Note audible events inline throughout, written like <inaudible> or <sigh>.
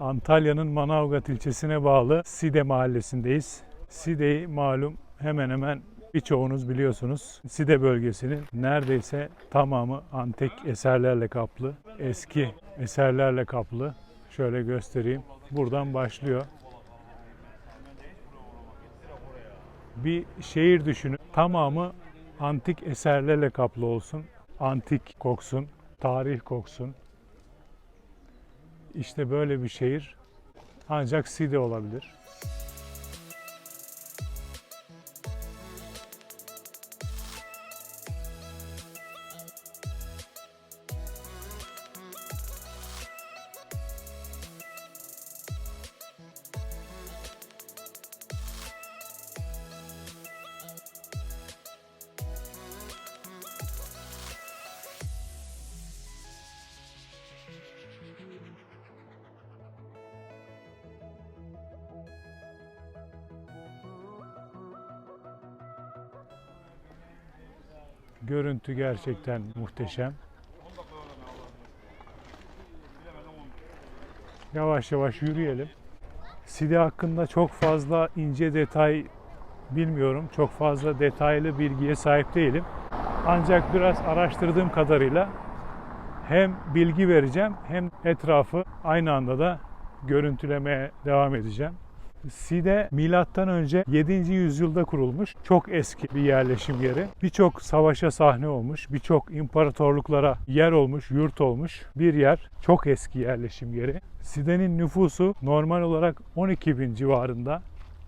Antalya'nın Manavgat ilçesine bağlı Side mahallesindeyiz. Side'yi malum hemen hemen birçoğunuz biliyorsunuz. Side bölgesinin neredeyse tamamı antik eserlerle kaplı, eski eserlerle kaplı. Şöyle göstereyim. Buradan başlıyor. Bir şehir düşünün. Tamamı antik eserlerle kaplı olsun. Antik koksun, tarih koksun. İşte böyle bir şehir ancak Side olabilir. Görüntü gerçekten muhteşem. Yavaş yavaş yürüyelim. Side hakkında çok fazla ince detay bilmiyorum. Çok fazla detaylı bilgiye sahip değilim. Ancak biraz araştırdığım kadarıyla hem bilgi vereceğim hem etrafı aynı anda da görüntülemeye devam edeceğim. Side milattan önce 7. yüzyılda kurulmuş çok eski bir yerleşim yeri. Birçok savaşa sahne olmuş, birçok imparatorluklara yer olmuş, yurt olmuş bir yer. Çok eski yerleşim yeri. Side'nin nüfusu normal olarak 12 bin civarında.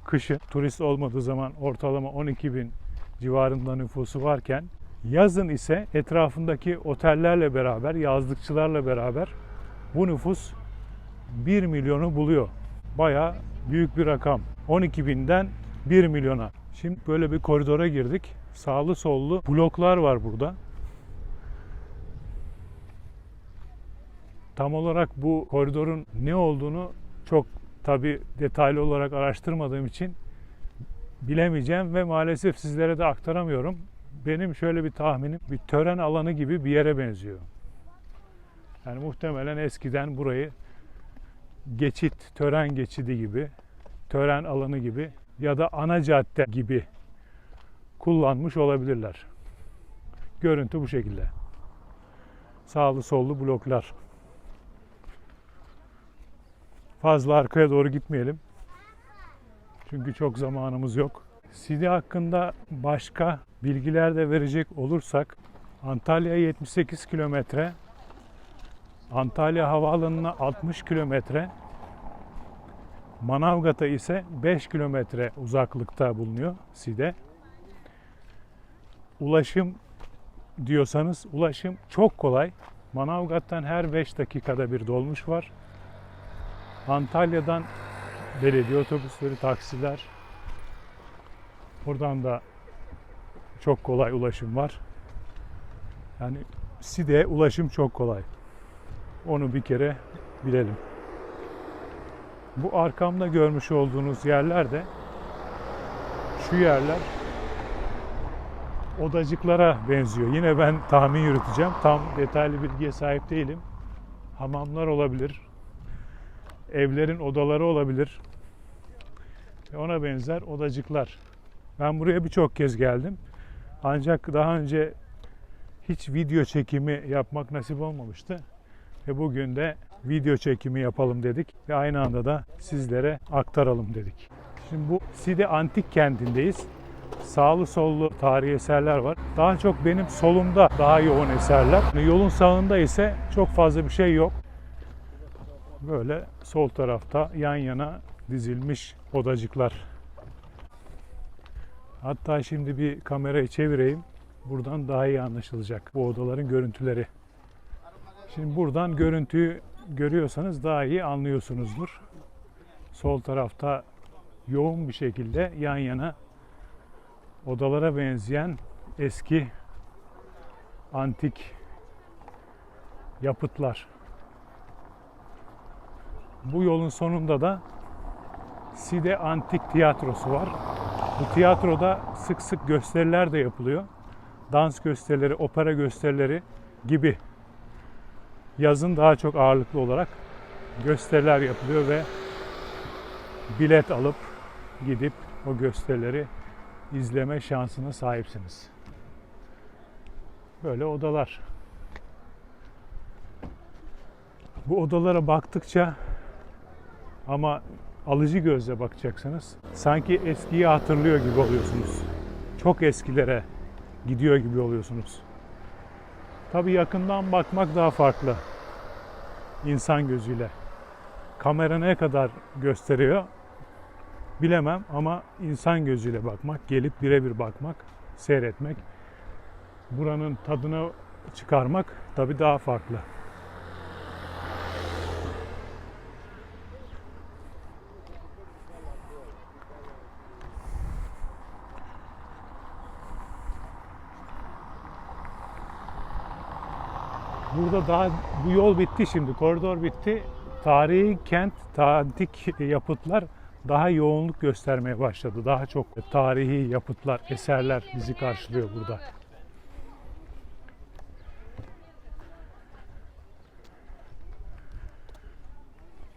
Kışın turist olmadığı zaman ortalama 12 bin civarında nüfusu varken yazın ise etrafındaki otellerle beraber, yazlıkçılarla beraber bu nüfus 1 milyonu buluyor. Bayağı büyük bir rakam. 12 binden 1 milyona. Şimdi böyle bir koridora girdik. Sağlı sollu bloklar var burada. Tam olarak bu koridorun ne olduğunu çok tabi detaylı olarak araştırmadığım için bilemeyeceğim ve maalesef sizlere de aktaramıyorum. Benim şöyle bir tahminim bir tören alanı gibi bir yere benziyor. Yani muhtemelen eskiden burayı geçit, tören geçidi gibi, tören alanı gibi ya da ana cadde gibi kullanmış olabilirler. Görüntü bu şekilde. Sağlı sollu bloklar. Fazla arkaya doğru gitmeyelim. Çünkü çok zamanımız yok. Side hakkında başka bilgiler de verecek olursak Antalya 78 kilometre, Antalya Havaalanı'na 60 kilometre, Manavgat'a ise 5 kilometre uzaklıkta bulunuyor Side. Ulaşım diyorsanız ulaşım çok kolay. Manavgat'tan her 5 dakikada bir dolmuş var. Antalya'dan belediye otobüsleri, taksiler. Buradan da çok kolay ulaşım var. Yani Side'ye ulaşım çok kolay. Onu bir kere bilelim. Bu arkamda görmüş olduğunuz yerler de şu yerler odacıklara benziyor. Yine ben tahmin yürüteceğim. Tam detaylı bilgiye sahip değilim. Hamamlar olabilir. Evlerin odaları olabilir. Ve ona benzer odacıklar. Ben buraya birçok kez geldim. Ancak daha önce hiç video çekimi yapmak nasip olmamıştı. Ve bugün de video çekimi yapalım dedik ve aynı anda da sizlere aktaralım dedik. Şimdi bu Side Antik Kenti'ndeyiz. Sağlı sollu tarihi eserler var. Daha çok benim solumda daha yoğun eserler. Yolun sağında ise çok fazla bir şey yok. Böyle sol tarafta yan yana dizilmiş odacıklar. Hatta şimdi bir kamerayı çevireyim. Buradan daha iyi anlaşılacak bu odaların görüntüleri. Şimdi buradan görüntüyü görüyorsanız daha iyi anlıyorsunuzdur. Sol tarafta yoğun bir şekilde yan yana odalara benzeyen eski antik yapıtlar. Bu yolun sonunda da Side Antik Tiyatrosu var. Bu tiyatroda sık sık gösteriler de yapılıyor. Dans gösterileri, opera gösterileri gibi yazın daha çok ağırlıklı olarak gösteriler yapılıyor ve bilet alıp gidip o gösterileri izleme şansına sahipsiniz. Böyle odalar. Bu odalara baktıkça ama alıcı gözle bakacaksınız. Sanki eskiyi hatırlıyor gibi oluyorsunuz. Çok eskilere gidiyor gibi oluyorsunuz. Tabii yakından bakmak daha farklı. İnsan gözüyle. Kamera ne kadar gösteriyor bilemem ama insan gözüyle bakmak, gelip birebir bakmak, seyretmek, buranın tadını çıkarmak tabii daha farklı. Burada daha bu yol bitti şimdi. Koridor bitti. Tarihi kent, antik yapıtlar daha yoğunluk göstermeye başladı. Daha çok tarihi yapıtlar, eserler bizi karşılıyor burada.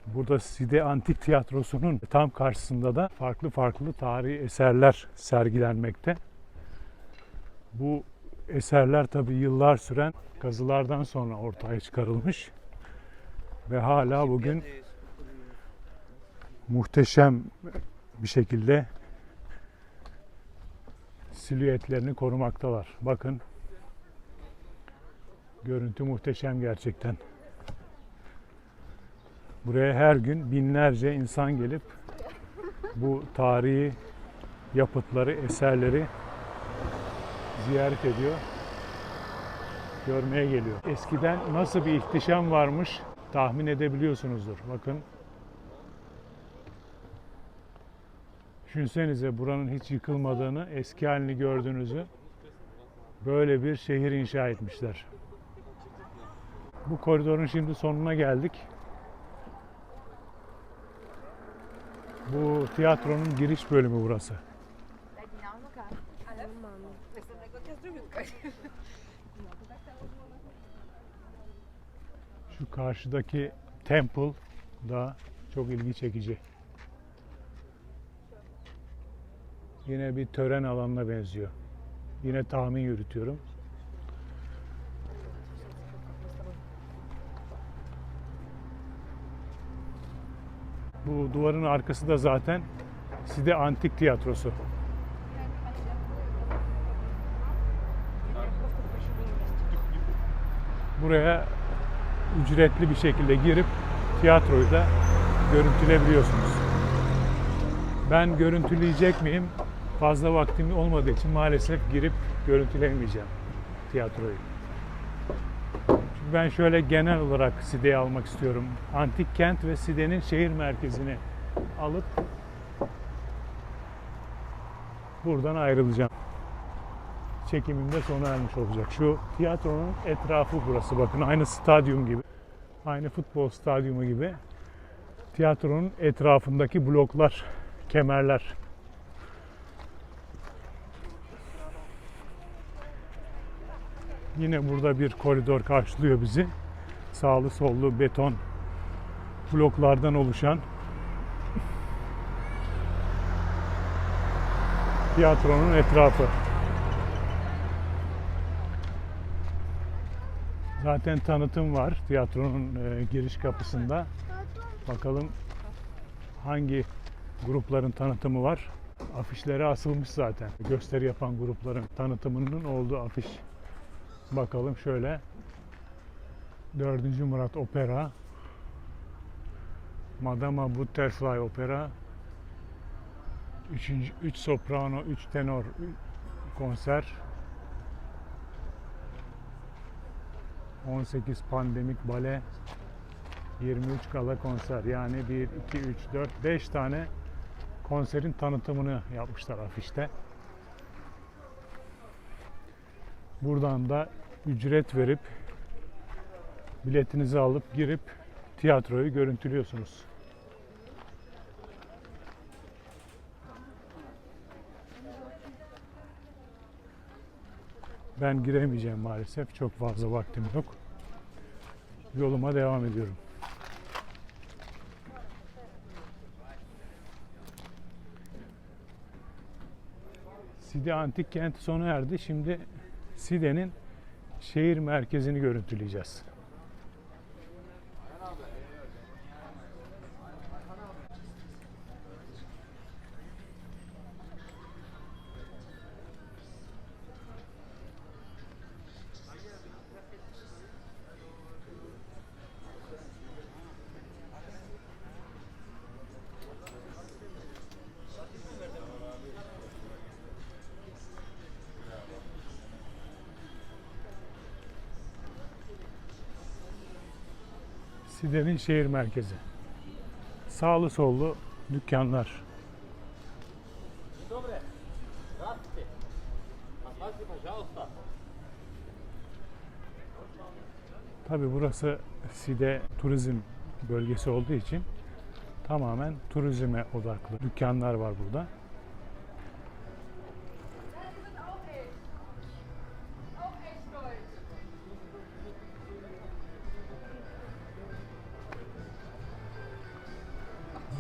Burada Side Antik Tiyatrosu'nun tam karşısında da farklı farklı tarihi eserler sergilenmekte. Bu eserler tabii yıllar süren kazılardan sonra ortaya çıkarılmış ve hala bugün muhteşem bir şekilde silüetlerini korumaktalar. Bakın görüntü muhteşem gerçekten. Buraya her gün binlerce insan gelip bu tarihi yapıtları, eserleri ziyaret ediyor. Görmeye geliyor. Eskiden nasıl bir ihtişam varmış tahmin edebiliyorsunuzdur. Bakın Düşünsenize buranın hiç yıkılmadığını, eski halini gördüğünüzü böyle bir şehir inşa etmişler. Bu koridorun şimdi sonuna geldik. Bu tiyatronun giriş bölümü burası. Şu karşıdaki temple da çok ilgi çekici. Yine bir tören alanına benziyor. Yine tahmin yürütüyorum. Bu duvarın arkası da zaten Side Antik Tiyatrosu. Buraya ücretli bir şekilde girip tiyatroyu da görüntüleyebiliyorsunuz. Ben görüntüleyecek miyim? Fazla vaktim olmadığı için maalesef girip görüntüleyemeyeceğim tiyatroyu. Çünkü ben şöyle genel olarak Side'yi almak istiyorum. Antik kent ve Side'nin şehir merkezini alıp buradan ayrılacağım. Çekimim de sona ermiş olacak. Şu tiyatronun etrafı burası. Bakın aynı stadyum gibi. Aynı futbol stadyumu gibi. Tiyatronun etrafındaki bloklar, kemerler. Yine burada bir koridor karşılıyor bizi. Sağlı sollu beton bloklardan oluşan tiyatronun etrafı. Zaten tanıtım var tiyatronun e, giriş kapısında. Bakalım hangi grupların tanıtımı var. Afişleri asılmış zaten. Gösteri yapan grupların tanıtımının olduğu afiş. Bakalım şöyle. 4. Murat Opera. Madama Butterfly Opera. 3. 3 soprano, 3 tenor konser. 18 pandemik bale. 23 gala konser. Yani 1, 2, 3, 4, 5 tane konserin tanıtımını yapmışlar afişte. Buradan da ücret verip biletinizi alıp girip tiyatroyu görüntülüyorsunuz. Ben giremeyeceğim maalesef. Çok fazla vaktim yok. Yoluma devam ediyorum. Side Antik Kenti sona erdi. Şimdi Side'nin şehir merkezini görüntüleyeceğiz. Side'nin şehir merkezi. Sağlı sollu dükkanlar. Tabi burası Side turizm bölgesi olduğu için tamamen turizme odaklı dükkanlar var burada.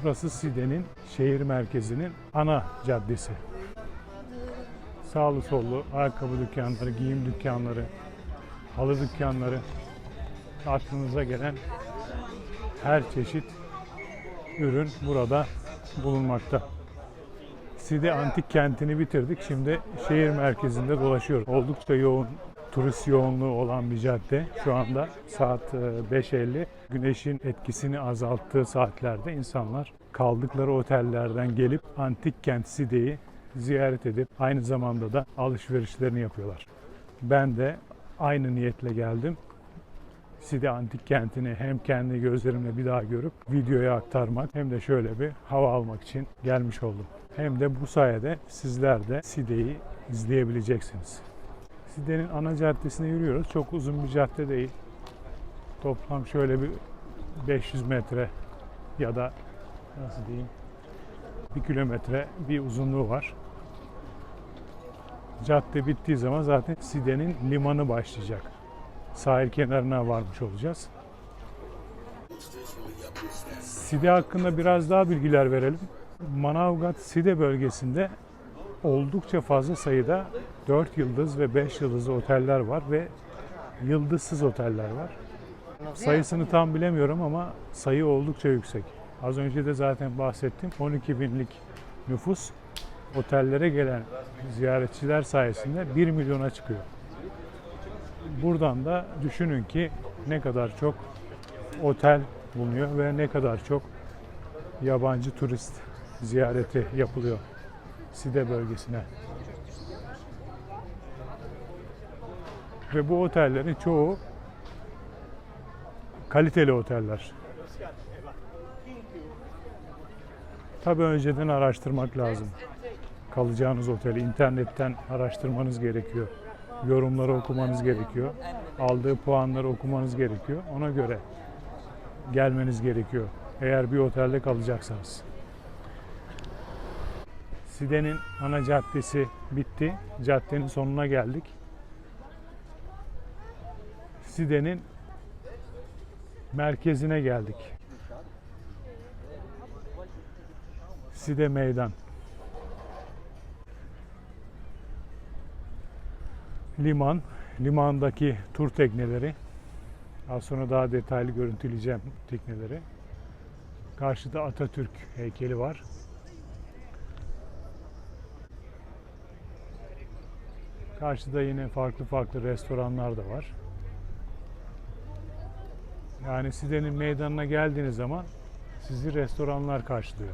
Burası Side'nin şehir merkezinin ana caddesi. Sağlı sollu ayakkabı dükkanları, giyim dükkanları, halı dükkanları, aklınıza gelen her çeşit ürün burada bulunmakta. Side antik kentini bitirdik. Şimdi şehir merkezinde dolaşıyoruz. Oldukça yoğun turist yoğunluğu olan bir cadde. Şu anda saat e, 5.50. Güneşin etkisini azalttığı saatlerde insanlar kaldıkları otellerden gelip antik kent Side'yi ziyaret edip aynı zamanda da alışverişlerini yapıyorlar. Ben de aynı niyetle geldim. Side Antik Kenti'ni hem kendi gözlerimle bir daha görüp videoya aktarmak hem de şöyle bir hava almak için gelmiş oldum. Hem de bu sayede sizler de Side'yi izleyebileceksiniz. Side'nin ana caddesine yürüyoruz. Çok uzun bir cadde değil. Toplam şöyle bir 500 metre ya da nasıl diyeyim bir kilometre bir uzunluğu var. Cadde bittiği zaman zaten Side'nin limanı başlayacak sahil kenarına varmış olacağız. Side hakkında biraz daha bilgiler verelim. Manavgat Side bölgesinde oldukça fazla sayıda 4 yıldız ve 5 yıldızlı oteller var ve yıldızsız oteller var. Sayısını tam bilemiyorum ama sayı oldukça yüksek. Az önce de zaten bahsettim. 12 binlik nüfus otellere gelen ziyaretçiler sayesinde 1 milyona çıkıyor. Buradan da düşünün ki ne kadar çok otel bulunuyor ve ne kadar çok yabancı turist ziyareti yapılıyor Side bölgesine. Ve bu otellerin çoğu kaliteli oteller. Tabii önceden araştırmak lazım. Kalacağınız oteli internetten araştırmanız gerekiyor yorumları okumanız gerekiyor. Aldığı puanları okumanız gerekiyor. Ona göre gelmeniz gerekiyor. Eğer bir otelde kalacaksanız. Side'nin ana caddesi bitti. Caddenin sonuna geldik. Side'nin merkezine geldik. Side Meydan. liman, limandaki tur tekneleri. Az sonra daha detaylı görüntüleyeceğim tekneleri. Karşıda Atatürk heykeli var. Karşıda yine farklı farklı restoranlar da var. Yani Side'nin meydanına geldiğiniz zaman sizi restoranlar karşılıyor.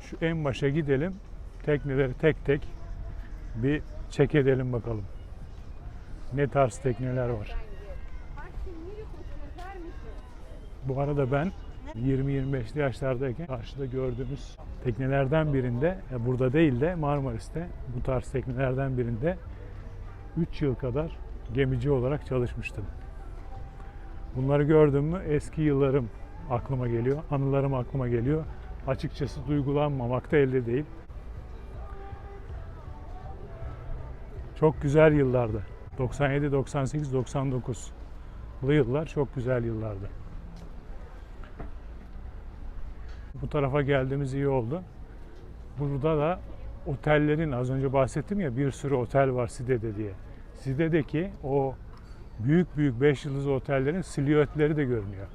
şu en başa gidelim. Tekneleri tek tek bir çek edelim bakalım. Ne tarz tekneler var. Bu arada ben 20-25'li yaşlardayken karşıda gördüğümüz teknelerden birinde, burada değil de Marmaris'te bu tarz teknelerden birinde 3 yıl kadar gemici olarak çalışmıştım. Bunları gördüm mü eski yıllarım aklıma geliyor, anılarım aklıma geliyor açıkçası duygulanmamak da elde değil. Çok güzel yıllardı. 97, 98, 99. Bu yıllar çok güzel yıllardı. Bu tarafa geldiğimiz iyi oldu. Burada da otellerin az önce bahsettim ya bir sürü otel var Side'de diye. Side'deki o büyük büyük 5 yıldızlı otellerin silüetleri de görünüyor.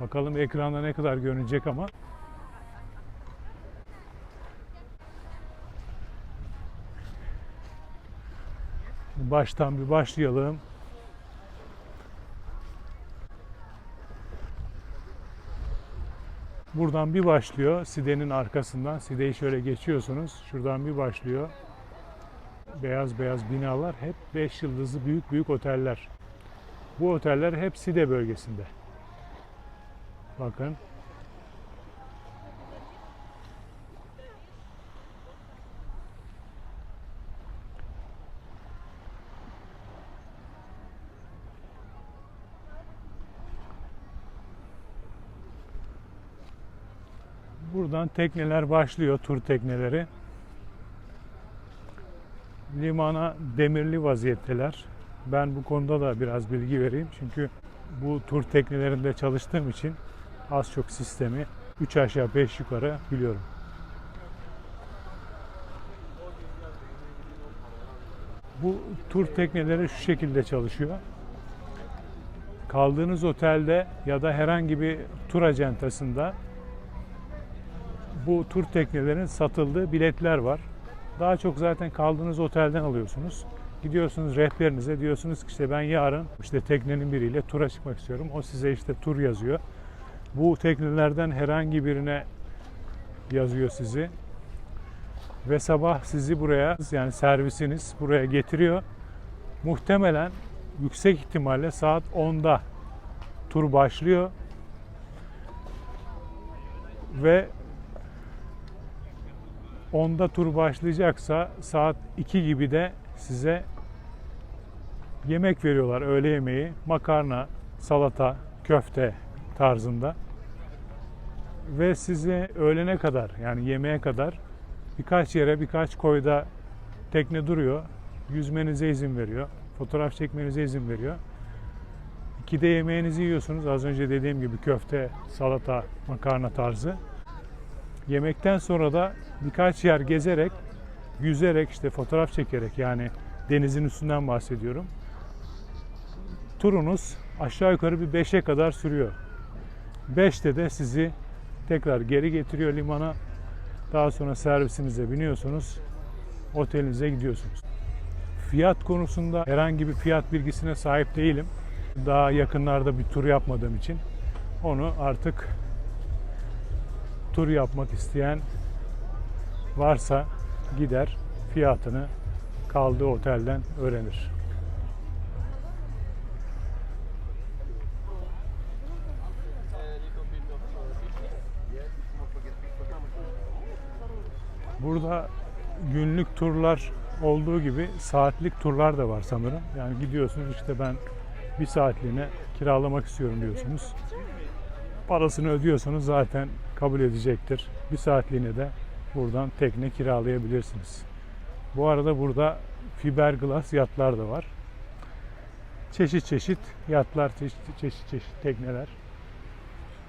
Bakalım ekranda ne kadar görünecek ama baştan bir başlayalım. Buradan bir başlıyor. Side'nin arkasından. Side'yi şöyle geçiyorsunuz. Şuradan bir başlıyor. Beyaz beyaz binalar hep 5 yıldızlı büyük büyük oteller. Bu oteller hep Side bölgesinde. Bakın. Buradan tekneler başlıyor, tur tekneleri. Limana demirli vaziyetteler. Ben bu konuda da biraz bilgi vereyim. Çünkü bu tur teknelerinde çalıştığım için az çok sistemi 3 aşağı 5 yukarı biliyorum. Bu tur tekneleri şu şekilde çalışıyor. Kaldığınız otelde ya da herhangi bir tur acentasında bu tur teknelerin satıldığı biletler var. Daha çok zaten kaldığınız otelden alıyorsunuz. Gidiyorsunuz rehberinize diyorsunuz ki işte ben yarın işte teknenin biriyle tura çıkmak istiyorum. O size işte tur yazıyor. Bu teknelerden herhangi birine yazıyor sizi. Ve sabah sizi buraya yani servisiniz buraya getiriyor. Muhtemelen yüksek ihtimalle saat 10'da tur başlıyor. Ve 10'da tur başlayacaksa saat 2 gibi de size yemek veriyorlar öğle yemeği. Makarna, salata, köfte tarzında. Ve sizi öğlene kadar yani yemeğe kadar birkaç yere birkaç koyda tekne duruyor. Yüzmenize izin veriyor. Fotoğraf çekmenize izin veriyor. İkide yemeğinizi yiyorsunuz. Az önce dediğim gibi köfte, salata, makarna tarzı. Yemekten sonra da birkaç yer gezerek, yüzerek, işte fotoğraf çekerek yani denizin üstünden bahsediyorum. Turunuz aşağı yukarı bir 5'e kadar sürüyor. 5'te de sizi tekrar geri getiriyor limana. Daha sonra servisinize biniyorsunuz. Otelinize gidiyorsunuz. Fiyat konusunda herhangi bir fiyat bilgisine sahip değilim. Daha yakınlarda bir tur yapmadığım için onu artık tur yapmak isteyen varsa gider fiyatını kaldığı otelden öğrenir. Burada günlük turlar olduğu gibi saatlik turlar da var sanırım. Yani gidiyorsunuz işte ben bir saatliğine kiralamak istiyorum diyorsunuz. Parasını ödüyorsanız zaten kabul edecektir. Bir saatliğine de buradan tekne kiralayabilirsiniz. Bu arada burada fiberglass yatlar da var. Çeşit çeşit yatlar, çeşit çeşit, çeşit tekneler.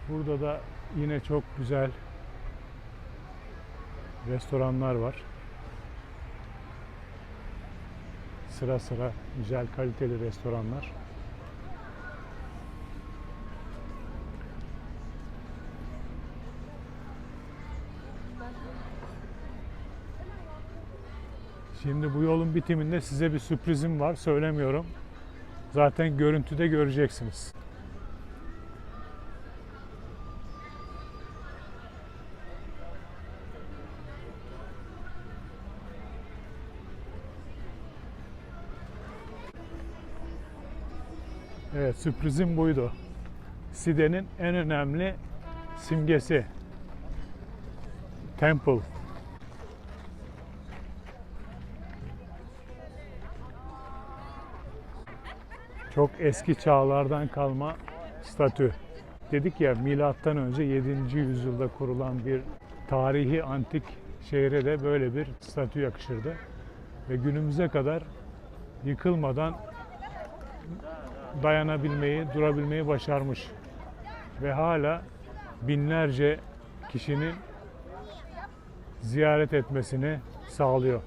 Burada da yine çok güzel restoranlar var. Sıra sıra güzel kaliteli restoranlar. Şimdi bu yolun bitiminde size bir sürprizim var. Söylemiyorum. Zaten görüntüde göreceksiniz. Evet, sürprizim buydu. Side'nin en önemli simgesi. Temple. Çok eski çağlardan kalma statü. Dedik ya milattan önce 7. yüzyılda kurulan bir tarihi antik şehre de böyle bir statü yakışırdı. Ve günümüze kadar yıkılmadan dayanabilmeyi, durabilmeyi başarmış. Ve hala binlerce kişinin ziyaret etmesini sağlıyor.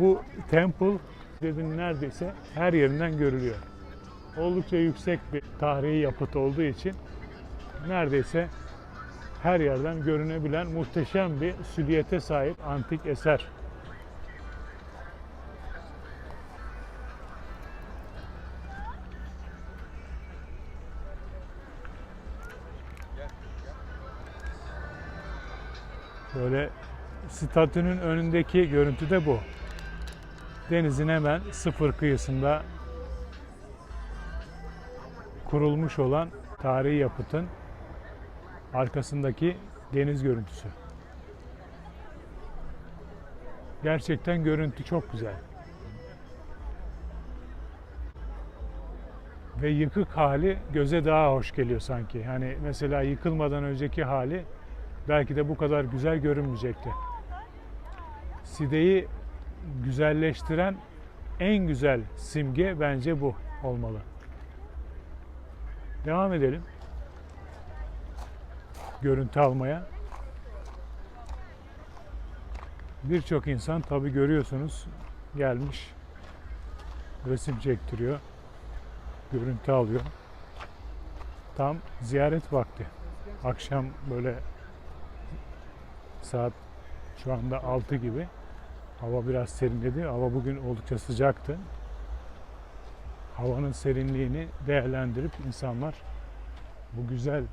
Bu temple dedim neredeyse her yerinden görülüyor. Oldukça yüksek bir tarihi yapıt olduğu için neredeyse her yerden görünebilen muhteşem bir süliyete sahip antik eser. Böyle statünün önündeki görüntü de bu. Denizin hemen sıfır kıyısında kurulmuş olan tarihi yapıtın arkasındaki deniz görüntüsü. Gerçekten görüntü çok güzel. Ve yıkık hali göze daha hoş geliyor sanki. Hani mesela yıkılmadan önceki hali belki de bu kadar güzel görünmeyecekti. Side'yi güzelleştiren en güzel simge bence bu olmalı. Devam edelim. Görüntü almaya. Birçok insan tabi görüyorsunuz gelmiş resim çektiriyor. Görüntü alıyor. Tam ziyaret vakti. Akşam böyle saat şu anda 6 gibi. Hava biraz serinledi. Hava bugün oldukça sıcaktı. Havanın serinliğini değerlendirip insanlar bu güzel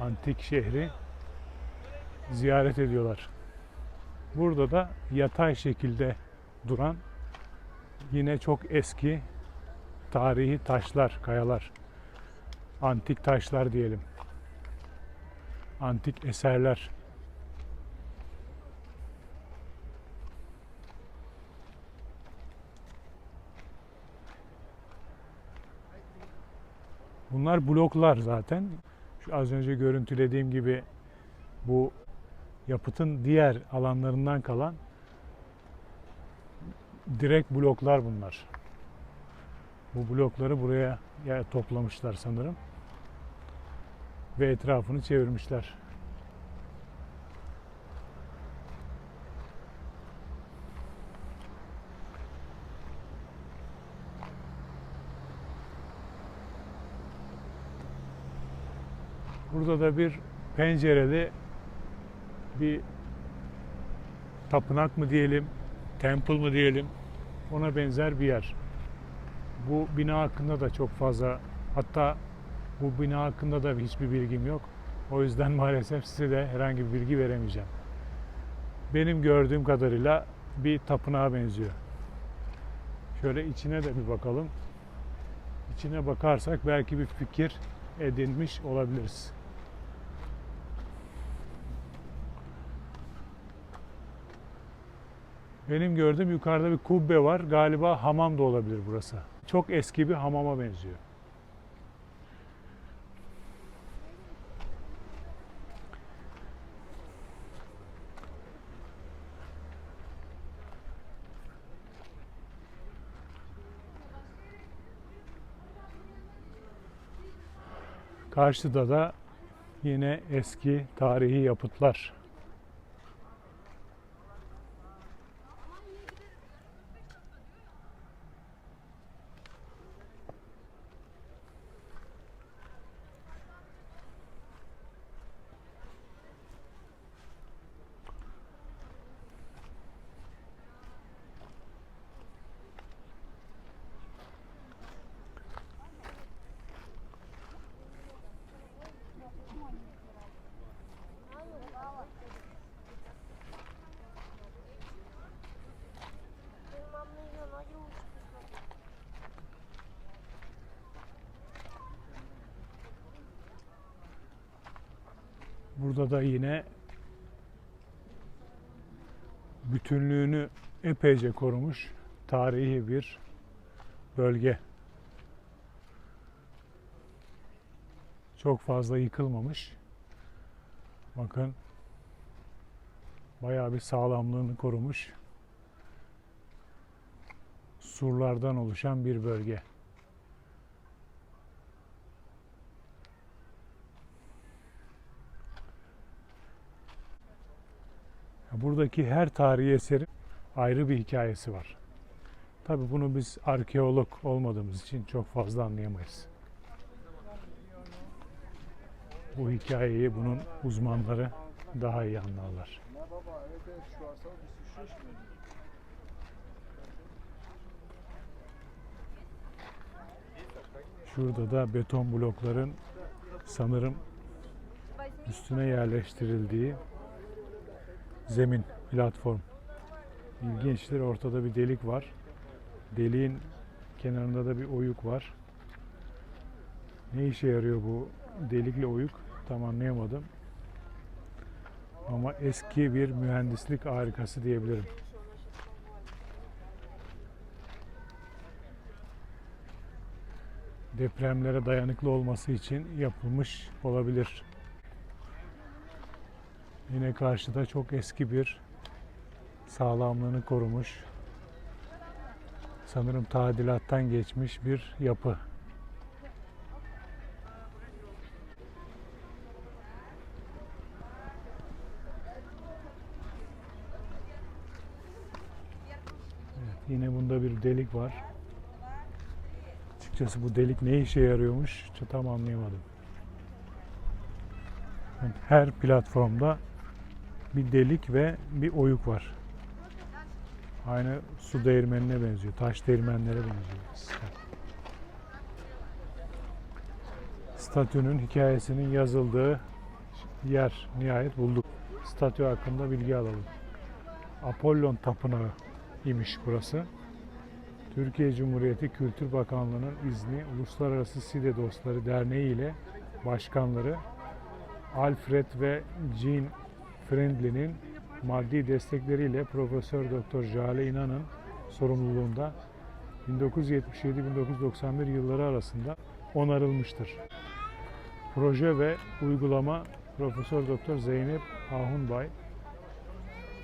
antik şehri ziyaret ediyorlar. Burada da yatay şekilde duran yine çok eski tarihi taşlar, kayalar. Antik taşlar diyelim. Antik eserler. Bunlar bloklar zaten. Şu az önce görüntülediğim gibi bu yapıtın diğer alanlarından kalan direkt bloklar bunlar. Bu blokları buraya ya- toplamışlar sanırım. Ve etrafını çevirmişler. Burada da bir pencereli bir tapınak mı diyelim, temple mı diyelim ona benzer bir yer. Bu bina hakkında da çok fazla hatta bu bina hakkında da hiçbir bilgim yok. O yüzden <laughs> maalesef size de herhangi bir bilgi veremeyeceğim. Benim gördüğüm kadarıyla bir tapınağa benziyor. Şöyle içine de bir bakalım. İçine bakarsak belki bir fikir edinmiş olabiliriz. Benim gördüğüm yukarıda bir kubbe var. Galiba hamam da olabilir burası. Çok eski bir hamama benziyor. Karşıda da yine eski tarihi yapıtlar. Burada da yine bütünlüğünü epeyce korumuş tarihi bir bölge. Çok fazla yıkılmamış. Bakın bayağı bir sağlamlığını korumuş. Surlardan oluşan bir bölge. Buradaki her tarihi eserin ayrı bir hikayesi var. Tabii bunu biz arkeolog olmadığımız için çok fazla anlayamayız. Bu hikayeyi bunun uzmanları daha iyi anlarlar. Şurada da beton blokların sanırım üstüne yerleştirildiği zemin, platform. İlginçtir. Ortada bir delik var. Deliğin kenarında da bir oyuk var. Ne işe yarıyor bu delikle oyuk tam anlayamadım. Ama eski bir mühendislik harikası diyebilirim. depremlere dayanıklı olması için yapılmış olabilir. Yine karşıda çok eski bir sağlamlığını korumuş, sanırım tadilattan geçmiş bir yapı. Evet, yine bunda bir delik var. Açıkçası bu delik ne işe yarıyormuş tam anlayamadım. Her platformda bir delik ve bir oyuk var. Aynı su değirmenine benziyor. Taş değirmenlere benziyor. Statünün hikayesinin yazıldığı yer nihayet bulduk. Statü hakkında bilgi alalım. Apollon Tapınağı imiş burası. Türkiye Cumhuriyeti Kültür Bakanlığı'nın izni Uluslararası Side Dostları Derneği ile başkanları Alfred ve Jean Friendly'nin maddi destekleriyle Profesör Doktor Jale İnan'ın sorumluluğunda 1977-1991 yılları arasında onarılmıştır. Proje ve uygulama Profesör Doktor Zeynep Ahunbay,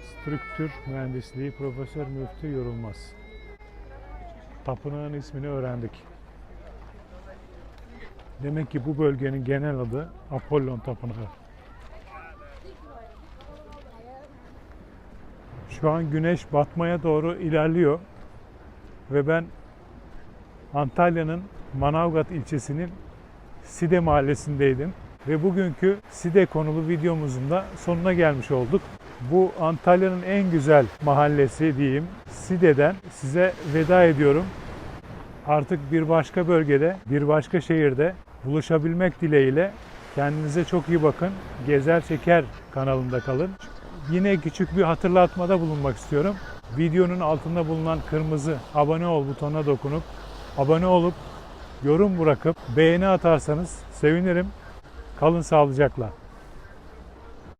Strüktür Mühendisliği Profesör Müftü Yorulmaz. Tapınağın ismini öğrendik. Demek ki bu bölgenin genel adı Apollon Tapınağı. Şu an güneş batmaya doğru ilerliyor ve ben Antalya'nın Manavgat ilçesinin Side mahallesindeydim ve bugünkü Side konulu videomuzun da sonuna gelmiş olduk. Bu Antalya'nın en güzel mahallesi diyeyim. Side'den size veda ediyorum. Artık bir başka bölgede, bir başka şehirde buluşabilmek dileğiyle kendinize çok iyi bakın. Gezer Çeker kanalında kalın. Yine küçük bir hatırlatmada bulunmak istiyorum. Videonun altında bulunan kırmızı abone ol butonuna dokunup abone olup yorum bırakıp beğeni atarsanız sevinirim. Kalın sağlıcakla.